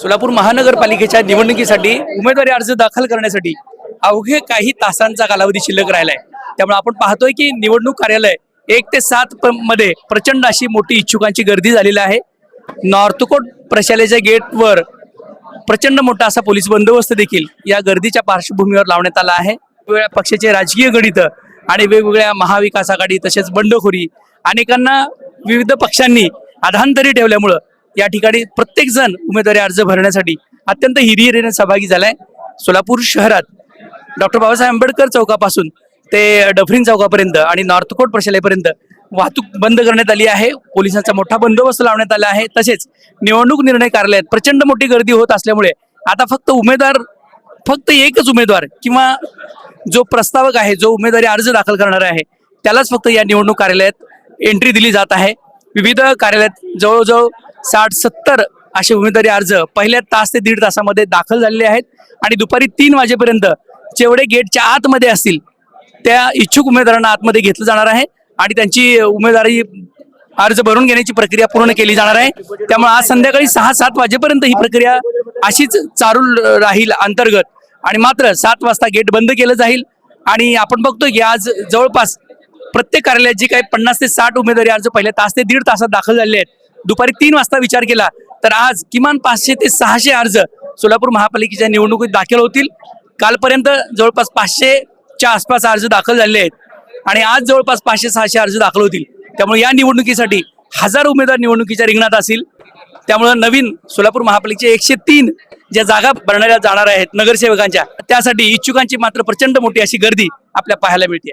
सोलापूर महानगरपालिकेच्या निवडणुकीसाठी उमेदवारी अर्ज दाखल करण्यासाठी अवघे काही तासांचा कालावधी शिल्लक राहिलाय. त्यामुळे आपण पाहतोय की निवडणूक कार्यालय एक ते सात मध्ये प्रचंड अशी मोठी इच्छुकांची गर्दी झालेली आहे. नॉर्थकोट प्रशालेच्या गेटवर प्रचंड मोठा असा पोलीस बंदोबस्त देखील या गर्दीच्या पार्श्वभूमीवर लावण्यात आला आहे. वेगवेगळ्या पक्षाचे राजकीय गणित आणि वेगवेगळ्या महाविकास आघाडी तसेच बंडखोरी अनेकांना विविध पक्षांनी अधांतरी ठेवल्यामुळं या ठिकाणी प्रत्येक जण उमेदवारी अर्ज भरण्यासाठी अत्यंत हिरिहिरीने सहभागी झालाय. सोलापूर शहरात डॉक्टर बाबासाहेब आंबेडकर चौकापासून ते डफरीन चौकापर्यंत आणि नॉर्थकोट प्रशालेपर्यंत वाहतूक बंद करण्यात आली आहे. पोलिसांचा मोठा बंदोबस्त लावण्यात आला आहे. तसेच निवडणूक निर्णय कार्यालयात प्रचंड मोठी गर्दी होत असल्यामुळे आता फक्त उमेदवार फक्त एकच उमेदवार किंवा जो प्रस्तावक आहे जो उमेदवारी अर्ज दाखल करणार आहे त्यालाच फक्त या निवडणूक कार्यालयात एंट्री दिली जात आहे. विविध कार्यालयात जवळजवळ साठ सत्तर असे उमेदवारी अर्ज पहिल्या तास ते दीड तासामध्ये दाखल झालेले आहेत. आणि दुपारी तीन वाजेपर्यंत जेवढे गेटच्या आतमध्ये असतील त्या इच्छुक उमेदवारांना आतमध्ये घेतलं जाणार आहे. आणि त्यांची उमेदवारी अर्ज भरून घेण्याची प्रक्रिया पूर्ण केली जाणार आहे. त्यामुळे आज संध्याकाळी सहा सात वाजेपर्यंत ही प्रक्रिया अशीच चालू राहील अंतर्गत. आणि मात्र सात वाजता गेट बंद केलं जाईल. आणि आपण बघतो की आज जवळपास प्रत्येक कार्यालयात जी काही पन्नास ते साठ उमेदवारी अर्ज पहिल्या तास ते दीड तासात दाखल झालेले आहेत. दुपारी तीन वाजता विचार केला तर आज किमान पाचशे ते सहाशे अर्ज सोलापूर महापालिकेच्या निवडणुकीत दाखल होतील. कालपर्यंत जवळपास पाचशेच्या आसपास अर्ज दाखल झालेले आहेत आणि आज जवळपास पाचशे सहाशे अर्ज दाखल होतील. त्यामुळे या निवडणुकीसाठी हजार उमेदवार निवडणुकीच्या रिंगणात असतील. त्यामुळे नवीन सोलापूर महापालिकेचे एकशे तीन ज्या जागा भरणाऱ्या जाणार आहेत नगरसेवकांच्या त्यासाठी इच्छुकांची मात्र प्रचंड मोठी अशी गर्दी आपल्या पाहायला मिळते.